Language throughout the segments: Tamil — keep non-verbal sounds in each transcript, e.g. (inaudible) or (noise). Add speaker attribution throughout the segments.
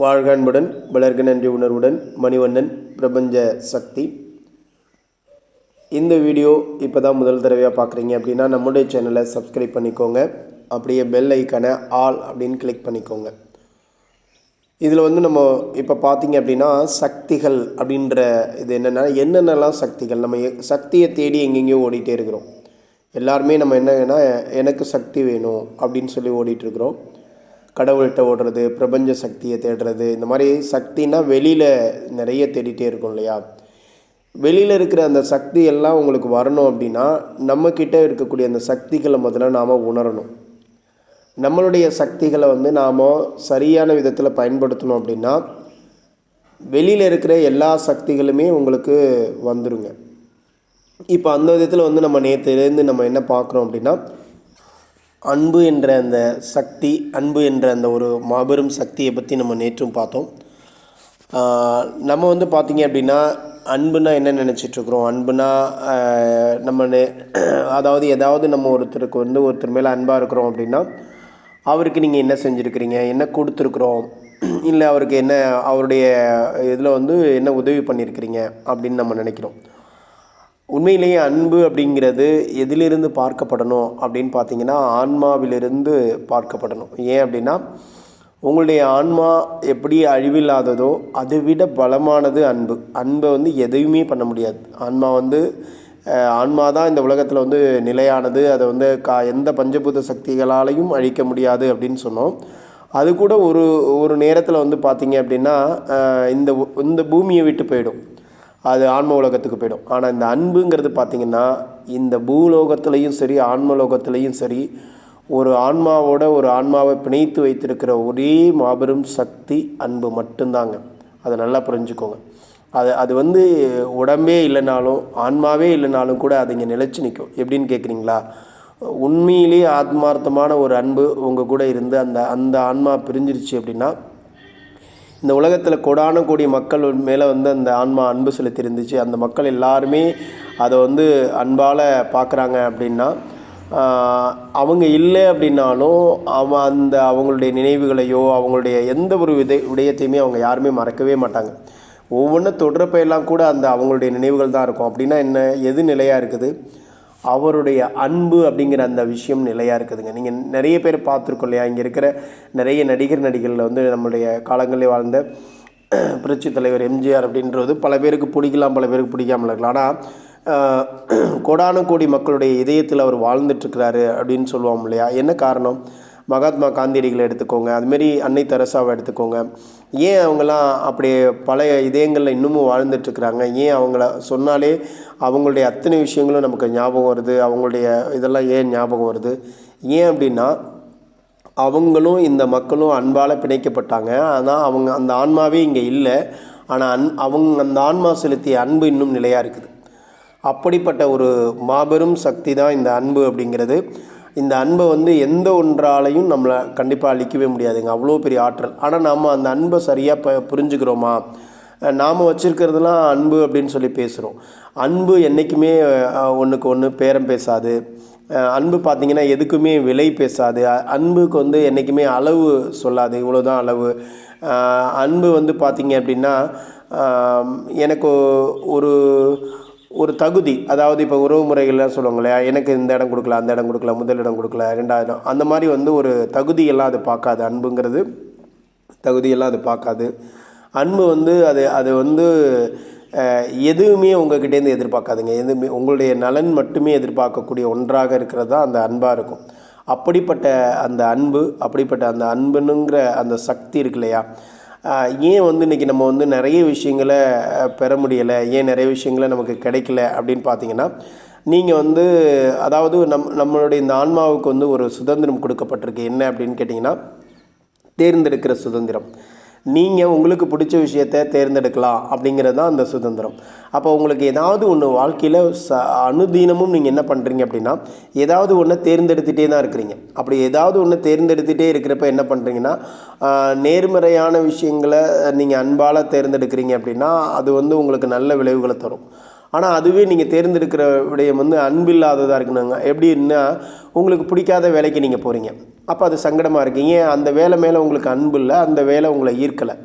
Speaker 1: வாழ்க அன்புடன் வளர்க நன்றி உணர்வுடன் மணிவண்ணன் பிரபஞ்ச சக்தி. இந்த வீடியோ இப்போ தான் முதல் தடவையாக பார்க்குறீங்க அப்படின்னா நம்முடைய சேனலை சப்ஸ்கிரைப் பண்ணிக்கோங்க. அப்படியே பெல் ஐக்கானை ஆல் அப்படின்னு கிளிக் பண்ணிக்கோங்க. இதில் வந்து நம்ம இப்போ பார்த்தீங்க அப்படின்னா சக்திகள் அப்படின்ற இது என்னென்னா என்னென்னலாம் சக்திகள்? நம்ம எ- சக்தியை தேடி எங்கெங்கேயோ ஓடிட்டே இருக்கிறோம். எல்லாருமே நம்ம என்னன்னா எனக்கு சக்தி வேணும் அப்படின்னு சொல்லி ஓடிட்டுருக்குறோம் இருக்கிறோம். கடவுள்கிட்ட ஓடுறது பிரபஞ்ச சக்தியை தேடுறது இந்த மாதிரி சக்தினா வெளியில் நிறைய தேடிட்டே இருக்கும் இல்லையா? வெளியில் இருக்கிற அந்த சக்தி எல்லாம் உங்களுக்கு வரணும் அப்படின்னா நம்மக்கிட்ட இருக்கக்கூடிய அந்த சக்திகளை முதல்ல நாம் உணரணும். நம்மளுடைய சக்திகளை வந்து நாம் சரியான விதத்தில் பயன்படுத்தணும் அப்படின்னா வெளியில் இருக்கிற எல்லா சக்திகளுமே உங்களுக்கு வந்துடுங்க இப்போ அந்த விதத்தில் வந்து நம்ம நேற்றுலேருந்து நம்ம என்ன பார்க்குறோம் அப்படின்னா அன்பு என்ற அந்த சக்தி அன்பு என்ற அந்த ஒரு மாபெரும் சக்தியை பற்றி நம்ம நேற்றும் பார்த்தோம். நம்ம வந்து பார்த்திங்க அப்படின்னா அன்புனா என்ன நினச்சிட்ருக்குறோம் அன்புனா நம்ம அதாவது ஏதாவது நம்ம ஒருத்தருக்கு வந்து ஒருத்தர் மேலே அன்பாக இருக்கிறோம் அப்படின்னா அவருக்கு நீங்கள் என்ன செஞ்சுருக்கிறீங்க? என்ன கொடுத்துருக்குறோம்? இல்லை அவருக்கு என்ன அவருடைய இதில் வந்து என்ன உதவி பண்ணியிருக்கிறீங்க அப்படின்னு நம்ம நினைக்கிறோம். உண்மையிலேயே அன்பு அப்படிங்கிறது எதிலிருந்து பார்க்கப்படணும் அப்படின்னு பார்த்தீங்கன்னா ஆன்மாவிலிருந்து பார்க்கப்படணும். ஏன் அப்படின்னா உங்களுடைய ஆன்மா எப்படி அழிவில்லாததோ அதை விட பலமானது அன்பு. அன்பை வந்து எதையுமே பண்ண முடியாது. ஆன்மா வந்து ஆன்மா தான் இந்த உலகத்தில் வந்து நிலையானது. அதை வந்து கா எந்த பஞ்சபூத சக்திகளாலையும் அழிக்க முடியாது அப்படின்னு சொன்னோம். அது கூட ஒரு ஒரு நேரத்தில் வந்து பார்த்திங்க அப்படின்னா இந்த இந்த பூமியை விட்டு போயிடும். அது ஆன்ம உலகத்துக்கு போயிடும். ஆனால் இந்த அன்புங்கிறது பார்த்திங்கன்னா இந்த பூலோகத்துலேயும் சரி ஆன்மலோகத்துலேயும் சரி ஒரு ஆன்மாவோட ஒரு ஆன்மாவை பிணைத்து வைத்திருக்கிற ஒரே மாபெரும் சக்தி அன்பு மட்டும்தாங்க. அதை நல்லா புரிஞ்சுக்கோங்க. அது அது வந்து உடம்பே இல்லைனாலும் ஆன்மாவே இல்லைனாலும் கூட அது இங்கே நிலச்சி நிற்கும் எப்படின்னு கேட்குறீங்களா உண்மையிலேயே ஆத்மார்த்தமான ஒரு அன்பு உங்கள் கூட இருந்து அந்த அந்த ஆன்மா பிரிஞ்சிருச்சு அப்படின்னா இந்த உலகத்தில் கோடான கோடி மக்கள் மேலே வந்து அந்த ஆன்மா அன்பு செலுத்தி இருந்துச்சு அந்த மக்கள் எல்லாருமே அதை வந்து அன்பால் பார்க்குறாங்க அப்படின்னா அவங்க இல்லை அப்படின்னாலும் அவன் அந்த அவங்களுடைய நினைவுகளையோ அவங்களுடைய எந்த ஒரு விதை விடயத்தையுமே அவங்க யாருமே மறக்கவே மாட்டாங்க. ஒவ்வொன்றும் தொடரப்பையெல்லாம் கூட அந்த அவங்களுடைய நினைவுகள் தான் இருக்கும். அப்படின்னா என்ன எது நிலையாக இருக்குது? அவருடைய அன்பு அப்படிங்கிற அந்த விஷயம் நிலையாக இருக்குதுங்க. நீங்கள் நிறைய பேர் பார்த்துருக்கோம் இல்லையா? இங்கே இருக்கிற நிறைய நடிகர் நடிகர்களில் வந்து நம்மளுடைய காலங்களில் வாழ்ந்த (clears throat) புரட்சி தலைவர் எம்ஜிஆர் அப்படின்றது பல பேருக்கு பிடிக்கலாம் பல பேருக்கு பிடிக்காமல் இருக்கலாம். ஆனால் (clears throat) கோடான கோடி மக்களுடைய இதயத்தில் அவர் வாழ்ந்துட்டுருக்கிறாரு அப்படின்னு சொல்லுவோம் இல்லையா? என்ன காரணம்? மகாத்மா காந்தியடிகளை எடுத்துக்கோங்க. அதுமாரி அன்னை தெரசாவை எடுத்துக்கோங்க. ஏன் அவங்களாம் அப்படி பழைய இதயங்களில் இன்னமும் வாழ்ந்துட்டுருக்குறாங்க? ஏன் அவங்கள சொன்னாலே அவங்களுடைய அத்தனை விஷயங்களும் நமக்கு ஞாபகம் வருது? அவங்களுடைய இதெல்லாம் ஏன் ஞாபகம் வருது? ஏன் அப்படின்னா அவங்களும் இந்த மக்களும் அன்பால் பிணைக்கப்பட்டாங்க. ஆனால் அவங்க அந்த ஆன்மாவே இங்கே இல்லை. ஆனால் அன் அவங்க அந்த ஆன்மா செலுத்திய அன்பு இன்னும் நிலையாக இருக்குது. அப்படிப்பட்ட ஒரு மாபெரும் சக்தி தான் இந்த அன்பு அப்படிங்கிறது. இந்த அன்பை வந்து எந்த ஒன்றாலையும் நம்மளை கண்டிப்பாக அழிக்கவே முடியாதுங்க. அவ்வளோ பெரிய ஆற்றல். ஆனால் நாம் அந்த அன்பை சரியாக ப புரிஞ்சுக்கிறோமா? நாம் வச்சுருக்கிறதுலாம் அன்பு அப்படின்னு சொல்லி பேசுகிறோம் அன்பு என்றைக்குமே ஒன்றுக்கு ஒன்று பேரம் பேசாது. அன்பு பார்த்திங்கன்னா எதுக்குமே விலை பேசாது. அன்புக்கு வந்து என்றைக்குமே அளவு சொல்லாது. இவ்வளோ தான் அளவு அன்பு வந்து பார்த்திங்க அப்படின்னா எனக்கு ஒரு ஒரு தகுதி அதாவது இப்போ உறவு முறைகள்லாம் சொல்லுவாங்க இல்லையா? எனக்கு இந்த இடம் கொடுக்கல அந்த இடம் கொடுக்கல முதல் இடம் கொடுக்கல ரெண்டாவது இடம். அந்த மாதிரி வந்து ஒரு தகுதியெல்லாம் அது பார்க்காது. அன்புங்கிறது தகுதியெல்லாம் அது பார்க்காது. அன்பு வந்து அது அது வந்து எதுவுமே உங்ககிட்டேருந்து எதிர்பார்க்காதுங்க. எதுவுமே உங்களுடைய நலன் மட்டுமே எதிர்பார்க்கக்கூடிய ஒன்றாக இருக்கிறது தான் அந்த அன்பாக இருக்கும். அப்படிப்பட்ட அந்த அன்பு அப்படிப்பட்ட அந்த அன்புனுங்கிற அந்த சக்தி இருக்கு இல்லையா? ஏன் வந்து இன்றைக்கி நம்ம வந்து நிறைய விஷயங்களை பெற முடியலை? ஏன் நிறைய விஷயங்களை நமக்கு கிடைக்கல? அப்படின்னு பார்த்தீங்கன்னா நீங்கள் வந்து அதாவது நம் நம்மளுடைய இந்த ஆன்மாவுக்கு வந்து ஒரு சுதந்திரம் கொடுக்கப்பட்டிருக்கு. என்ன அப்படின்னு கேட்டிங்கன்னா தேர்ந்தெடுக்கிற சுதந்திரம். நீங்கள் உங்களுக்கு பிடிச்ச விஷயத்த தேர்ந்தெடுக்கலாம் அப்படிங்கிறது தான் அந்த சுதந்திரம். அப்போ உங்களுக்கு ஏதாவது ஒன்று வாழ்க்கையில் ச அனுதீனமும் நீங்கள் என்ன பண்ணுறீங்க அப்படின்னா ஏதாவது ஒன்று தேர்ந்தெடுத்துகிட்டே தான் இருக்கிறீங்க. அப்படி ஏதாவது ஒன்று தேர்ந்தெடுத்துகிட்டே இருக்கிறப்ப என்ன பண்ணுறீங்கன்னா நேர்மறையான விஷயங்களை நீங்கள் அன்பால் தேர்ந்தெடுக்கிறீங்க அப்படின்னா அது வந்து உங்களுக்கு நல்ல விளைவுகளை தரும். ஆனால் அதுவே நீங்கள் தேர்ந்தெடுக்கிற விடயம் வந்து அன்பில்லாததாக இருக்கணுங்க. எப்படின்னா உங்களுக்கு பிடிக்காத வேலைக்கு நீங்கள் போகிறீங்க அப்போ அது சங்கடமாக இருக்கீங்க அந்த வேலை மேலே உங்களுக்கு அன்பு இல்லை அந்த வேலை உங்களை ஈர்க்கலை.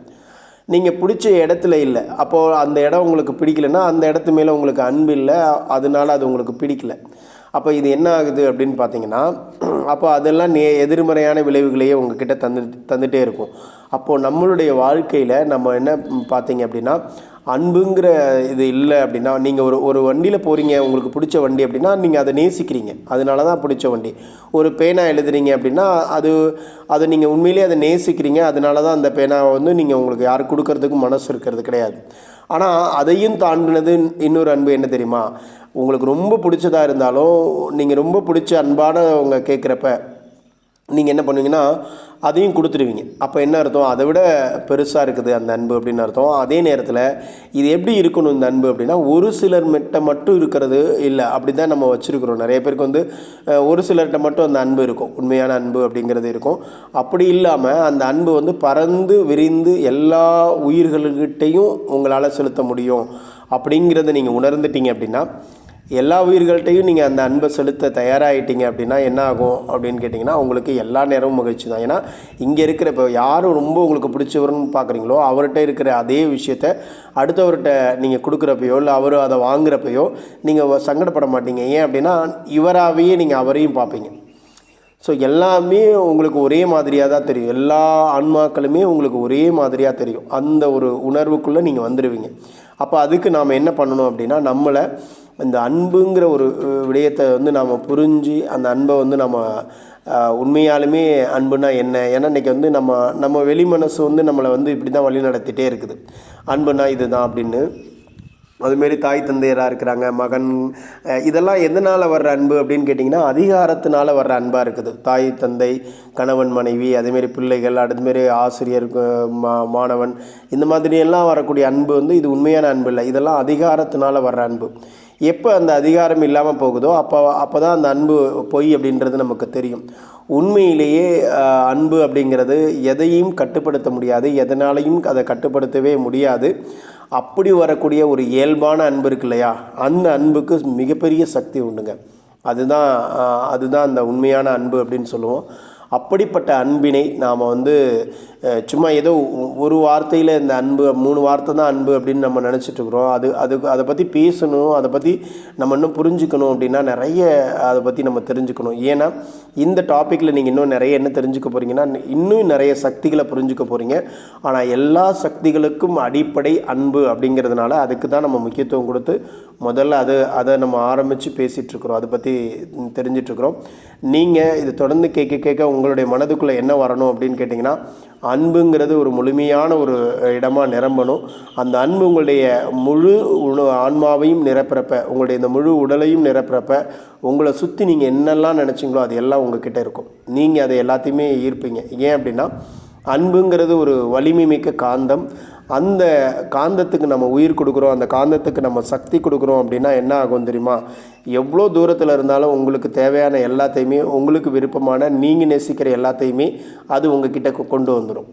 Speaker 1: நீங்கள் பிடிச்ச இடத்துல இல்லை. அப்போது அந்த இடம் உங்களுக்கு பிடிக்கலன்னா அந்த இடத்து மேலே உங்களுக்கு அன்பு இல்லை அதனால அது உங்களுக்கு பிடிக்கல. அப்போ இது என்ன ஆகுது அப்படின்னு பார்த்தீங்கன்னா அப்போ அதெல்லாம் நே எதிர்மறையான விளைவுகளையே உங்ககிட்ட தந்து தந்துகிட்டே இருக்கும். அப்போது நம்மளுடைய வாழ்க்கையில் நம்ம என்ன பார்த்தீங்க அப்படின்னா அன்புங்கிற இது இல்லை அப்படின்னா நீங்கள் ஒரு ஒரு வண்டியில் போகிறீங்க உங்களுக்கு பிடிச்ச வண்டி அப்படின்னா நீங்கள் அதை நேசிக்கிறீங்க. அதனால தான் பிடிச்ச வண்டி. ஒரு பேனா எழுதுறீங்க அப்படின்னா அது அதை நீங்கள் உண்மையிலேயே அதை நேசிக்கிறீங்க. அதனால தான் அந்த பேனாவை வந்து நீங்கள் உங்களுக்கு யாருக்கு கொடுக்கறதுக்கும் மனசு இருக்கிறது கிடையாது. ஆனால் அதையும் தாண்டினது இன்னொரு அன்பு என்ன தெரியுமா? உங்களுக்கு ரொம்ப பிடிச்சதாக இருந்தாலும் நீங்கள் ரொம்ப பிடிச்ச அன்பானவங்க கேட்குறப்ப நீங்கள் என்ன பண்ணுவீங்கன்னா அதையும் கொடுத்துருவீங்க. அப்போ என்ன அர்த்தம்? அதை விட பெருசாக இருக்குது அந்த அன்பு அப்படின்னு அர்த்தம். அதே நேரத்தில் இது எப்படி இருக்கணும் இந்த அன்பு அப்படின்னா ஒரு சிலர் மிட்ட மட்டும் இருக்கிறது இல்லை. அப்படி தான் நம்ம வச்சுருக்கிறோம். நிறைய பேருக்கு வந்து ஒரு சிலர்கிட்ட மட்டும் அந்த அன்பு இருக்கும். உண்மையான அன்பு அப்படிங்கிறது இருக்கும். அப்படி இல்லாமல் அந்த அன்பு வந்து பறந்து விரிந்து எல்லா உயிர்கள்கிட்டையும் உங்களால் செலுத்த முடியும். அப்படிங்கிறத நீங்கள் உணர்ந்துட்டீங்க அப்படின்னா எல்லா உயிர்கள்ட்டையும் நீங்கள் அந்த அன்பை செலுத்த தயாராகிட்டீங்க அப்படின்னா என்ன ஆகும் அப்படின்னு கேட்டிங்கன்னா உங்களுக்கு எல்லா நேரமும் மகிழ்ச்சி தான். ஏன்னா இங்கே இருக்கிற இப்போ யாரும் ரொம்ப உங்களுக்கு பிடிச்சவர்னு பார்க்குறீங்களோ அவர்கிட்ட இருக்கிற அதே விஷயத்த அடுத்தவர்கிட்ட நீங்கள் கொடுக்குறப்பையோ இல்லை அவர் அதை வாங்குறப்பையோ நீங்கள் சங்கடப்பட மாட்டீங்க. ஏன் அப்படின்னா இவராகவே நீங்கள் அவரையும் பார்ப்பீங்க. ஸோ எல்லாமே உங்களுக்கு ஒரே மாதிரியாக தான் தெரியும். எல்லா ஆன்மாக்களுமே உங்களுக்கு ஒரே மாதிரியாக தெரியும். அந்த ஒரு உணர்வுக்குள்ளே நீங்கள் வந்துடுவீங்க அப்போ அதுக்கு நாம் என்ன பண்ணணும் அப்படின்னா நம்மளை இந்த அன்புங்கிற ஒரு விடயத்தை வந்து நாம் புரிஞ்சு அந்த அன்பை வந்து நம்ம உண்மையாலுமே அன்புனா என்ன? ஏன்னா இன்றைக்கி வந்து நம்ம நம்ம வெளி மனசு வந்து நம்மளை வந்து இப்படி தான் வழி நடத்திட்டே இருக்குது. அன்புனா இதுதான் அப்படின்னு அதுமாரி தாய் தந்தையராக இருக்கிறாங்க மகன் இதெல்லாம் எதனால் வர்ற அன்பு அப்படின்னு கேட்டிங்கன்னா அதிகாரத்தினால வர்ற அன்பாக இருக்குது. தாய் தந்தை கணவன் மனைவி அதேமாரி பிள்ளைகள் அதுமாரி ஆசிரியர் மா மாணவன் இந்த மாதிரி எல்லாம் வரக்கூடிய அன்பு வந்து இது உண்மையான அன்பு இல்லை. இதெல்லாம் அதிகாரத்தினால வர்ற அன்பு. எப்போ அந்த அதிகாரம் இல்லாமல் போகுதோ அப்போ அப்போ தான் அந்த அன்பு பொய் அப்படின்றது நமக்கு தெரியும். உண்மையிலேயே அன்பு அப்படிங்கிறது எதையும் கட்டுப்படுத்த முடியாது. எதனாலையும் அதை கட்டுப்படுத்தவே முடியாது. அப்படி வரக்கூடிய ஒரு இயல்பான அன்பு இருக்கு இல்லையா? அந்த அன்புக்கு மிகப்பெரிய சக்தி உண்டுங்க. அதுதான் அதுதான் அந்த உண்மையான அன்பு அப்படின்னு சொல்லுவோம். அப்படிப்பட்ட அன்பினை நாம் வந்து சும்மா ஏதோ ஒரு வார்த்தையில் இந்த அன்பு மூணு வார்த்தை தான் அன்பு அப்படின்னு நம்ம நினச்சிட்ருக்குறோம் அது அது அதை பற்றி பேசணும் அதை பற்றி நம்ம இன்னும் புரிஞ்சுக்கணும் அப்படின்னா நிறைய அதை பற்றி நம்ம தெரிஞ்சுக்கணும். ஏன்னா இந்த டாப்பிக்கில் நீங்கள் இன்னும் நிறைய என்ன தெரிஞ்சுக்க போகிறீங்கன்னா இன்னும் நிறைய சக்திகளை புரிஞ்சுக்க போகிறீங்க ஆனால் எல்லா சக்திகளுக்கும் அடிப்படை அன்பு அப்படிங்கிறதுனால அதுக்கு தான் நம்ம முக்கியத்துவம் கொடுத்து முதல்ல அது அதை நம்ம ஆரம்பித்து பேசிகிட்ருக்குறோம் அதை பற்றி தெரிஞ்சிட்ருக்குறோம் நீங்கள் இது தொடர்ந்து கேட்க கேட்க உங்களுடைய மனதுக்குள்ளே என்ன வரணும் அப்படின்னு கேட்டிங்கன்னா அன்புங்கிறது ஒரு முழுமையான ஒரு இடமாக நிரம்பணும். அந்த அன்பு உங்களுடைய முழு உணவு ஆன்மாவையும் நிரப்புறப்ப உங்களுடைய இந்த முழு உடலையும் நிரப்புறப்ப உங்களை சுற்றி நீங்கள் என்னெல்லாம் நினச்சிங்களோ அது எல்லாம் உங்ககிட்ட இருக்கும். நீங்கள் அதை எல்லாத்தையுமே ஈர்ப்பீங்க. ஏன் அப்படின்னா அன்புங்கிறது ஒரு வலிமை மிக்க காந்தம். அந்த காந்தத்துக்கு நம்ம உயிர் கொடுக்குறோம் அந்த காந்தத்துக்கு நம்ம சக்தி கொடுக்குறோம் அப்படின்னா என்ன ஆகும் தெரியுமா? எவ்வளோ தூரத்தில் இருந்தாலும் உங்களுக்கு தேவையான எல்லாத்தையுமே உங்களுக்கு விருப்பமான நீங்கள் நேசிக்கிற எல்லாத்தையுமே அது உங்ககிட்ட கொண்டு வந்துடும்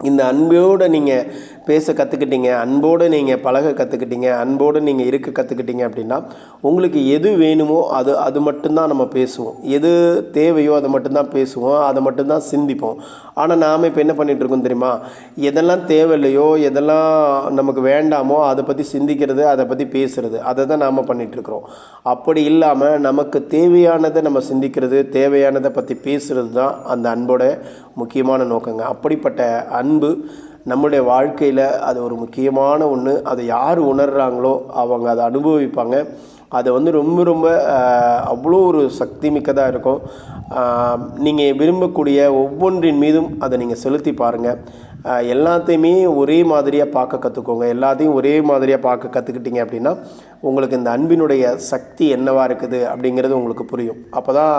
Speaker 1: இந்த அன்போடு நீங்கள் பேச கற்றுக்கிட்டீங்க அன்போடு நீங்கள் பழக கற்றுக்கிட்டீங்க அன்போடு நீங்கள் இருக்க கற்றுக்கிட்டீங்க அப்படின்னா உங்களுக்கு எது வேணுமோ அது அது மட்டும்தான் நம்ம பேசுவோம். எது தேவையோ அதை மட்டும்தான் பேசுவோம் அதை மட்டும்தான் சிந்திப்போம். ஆனால் நாம் இப்போ என்ன பண்ணிகிட்ருக்கோம் இருக்கோம் தெரியுமா? எதெல்லாம் தேவையில்லையோ எதெல்லாம் நமக்கு வேண்டாமோ அதை பற்றி சிந்திக்கிறது அதை பற்றி பேசுகிறது அதை தான் நாம் பண்ணிகிட்ருக்குறோம் அப்படி இல்லாமல் நமக்கு தேவையானதை நம்ம சிந்திக்கிறது தேவையானதை பற்றி பேசுகிறது தான் அந்த அன்போட முக்கியமான நோக்கங்க. அப்படிப்பட்ட அன்பு நம்முடைய வாழ்க்கையில் அது ஒரு முக்கியமான ஒன்று அதை யார் உணர்கிறாங்களோ அவங்க அதை அனுபவிப்பாங்க. அது வந்து ரொம்ப ரொம்ப அவ்வளோ ஒரு சக்தி மிக்கதாக இருக்கும். நீங்கள் விரும்பக்கூடிய ஒவ்வொன்றின் மீதும் அதை நீங்கள் செலுத்தி பாருங்கள் எல்லாத்தையுமே ஒரே மாதிரியாக பார்க்க கற்றுக்கோங்க எல்லாத்தையும் ஒரே மாதிரியாக பார்க்க கற்றுக்கிட்டீங்க அப்படின்னா உங்களுக்கு இந்த அன்பினுடைய சக்தி என்னவாக இருக்குது அப்படிங்கிறது உங்களுக்கு புரியும். அப்போ தான்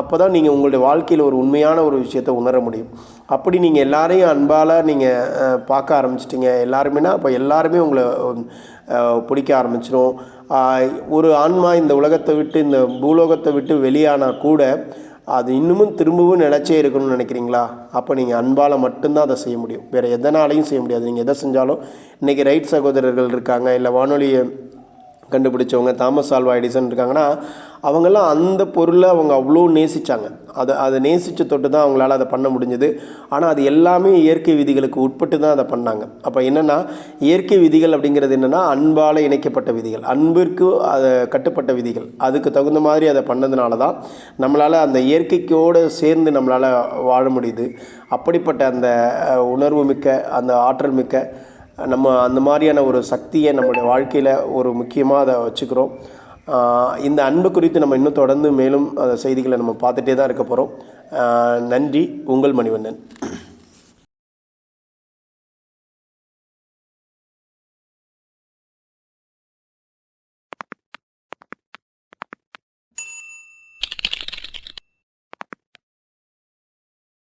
Speaker 1: அப்போ தான் நீங்கள் உங்களுடைய வாழ்க்கையில் ஒரு உண்மையான ஒரு விஷயத்தை உணர முடியும். அப்படி நீங்கள் எல்லாரையும் அன்பால் நீங்கள் பார்க்க ஆரம்பிச்சிட்டிங்க. எல்லாருமேனா அப்போ எல்லாருமே உங்களை பிடிக்க ஆரம்பிச்சிடும் ஒரு ஆன்மா இந்த உலகத்தை விட்டு இந்த பூலோகத்தை விட்டு வெளியானா கூட அது இன்னமும் திரும்பவும் நினச்சே இருக்கணும்னு நினைக்கிறீங்களா? அப்போ நீங்கள் அன்பால் மட்டும்தான் அதை செய்ய முடியும். வேறு எதனாலையும் செய்ய முடியாது. நீங்கள் எதை செஞ்சாலும் இன்றைக்கி ரைட் சகோதரர்கள் இருக்காங்க இல்லை வானொலியை கண்டுபிடிச்சவங்க தாமஸ் ஆல்வா எடிசன் இருக்காங்கன்னா அவங்கெல்லாம் அந்த பொருளை அவங்க அவ்வளோ நேசித்தாங்க அதை அதை நேசித்து தொட்டு தான் அவங்களால அதை பண்ண முடிஞ்சது. ஆனால் அது எல்லாமே இயற்கை விதிகளுக்கு உட்பட்டு தான் அதை பண்ணாங்க. அப்போ என்னென்னா இயற்கை விதிகள் அப்படிங்கிறது என்னென்னா அன்பால் இணைக்கப்பட்ட விதிகள். அன்பிற்கு அதை கட்டுப்பட்ட விதிகள். அதுக்கு தகுந்த மாதிரி அதை பண்ணதுனால தான் நம்மளால் அந்த இயற்கைக்கோடு சேர்ந்து நம்மளால் வாழ முடியுது. அப்படிப்பட்ட அந்த உணர்வு மிக்க அந்த ஆற்றல் மிக்க நம்ம அந்த மாதிரியான ஒரு சக்தியை நம்மளுடைய வாழ்க்கையில் ஒரு முக்கியமாக அதை வச்சுக்கிறோம். இந்த அன்பு குறித்து நம்ம இன்னும் தொடர்ந்து மேலும் அந்த செய்திகளை நம்ம பார்த்துட்டே தான் இருக்க போகிறோம் நன்றி. உங்கள் மணிவண்ணன்.